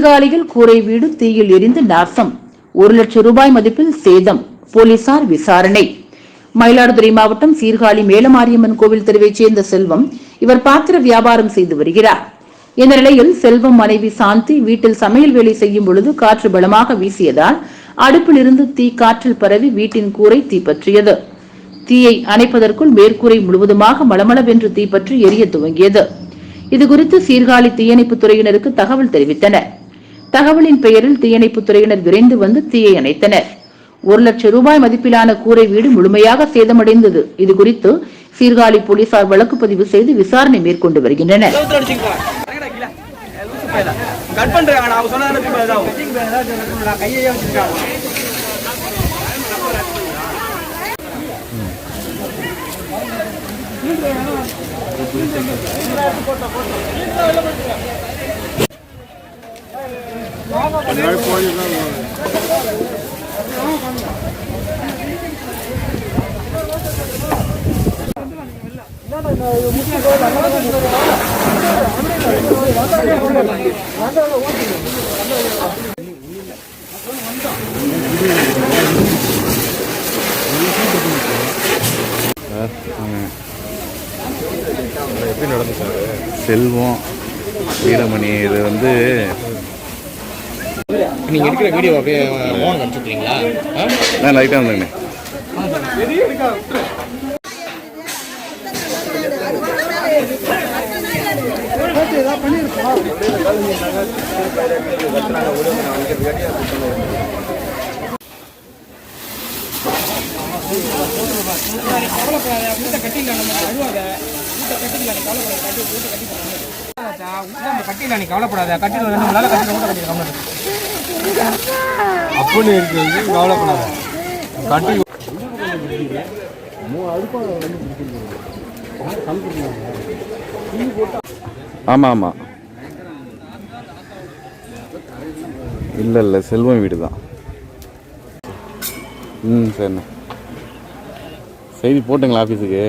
சீர்காழியில் கூரை வீடு தீயில் எரிந்து நாசம். ஒரு லட்சம் ரூபாய் மதிப்பில் சேதம். போலீசார் விசாரணை. மயிலாடுதுறை மாவட்டம் சீர்காழி மேலமாரியம்மன் கோவில் தெருவைச் சேர்ந்த செல்வம் இவர் பாத்திர வியாபாரம் செய்து வருகிறார். இந்த நிலையில் செல்வம் மனைவி சாந்தி வீட்டில் சமையல் வேலை செய்யும் பொழுது காற்று பலமாக வீசியதால் அடுப்பிலிருந்து தீ காற்றில் பரவி வீட்டின் கூரை தீப்பற்றியது. தீயை அணைப்பதற்குள் மேற்கூரை முழுவதுமாக மளமளவென்று தீப்பற்றி எரிய துவங்கியது. இதுகுறித்து சீர்காழி தீயணைப்புத் துறையினருக்கு தகவல் தெரிவித்தனர். தகவலின் பெயரில் தீயணைப்புத் துறையினர் விரைந்து வந்து தீயை அணைத்தனர். ஒரு லட்சம் ரூபாய் மதிப்பிலான கூரை வீடு முழுமையாக சேதமடைந்தது. இதுகுறித்து சீர்காழி போலீசார் வழக்கு பதிவு செய்து விசாரணை மேற்கொண்டு வருகின்றனர். போட்டோ போட்டோ எப்படி நடந்துச்சு செல்வம் வீரமணி இது வந்து நீங்க எடுக்கிற வீடியோ அப்படியே மோகன் அனுப்பிச்சுட்டீங்களா நான் லைட்டாக வந்தேங்க கட்டில நீ கவலைப்படாத கட்டில ரெண்டு நாள் கட்டில கூட கட்டில அப்படின்னு இருக்கிறது கவலைப்படாத கட்டி ஆமாம். ஆமாம் இல்லை இல்லை செல்வம் வீடு தான் ம் சரிண்ணே. செய்தி போட்டுங்களா ஆஃபீஸுக்கு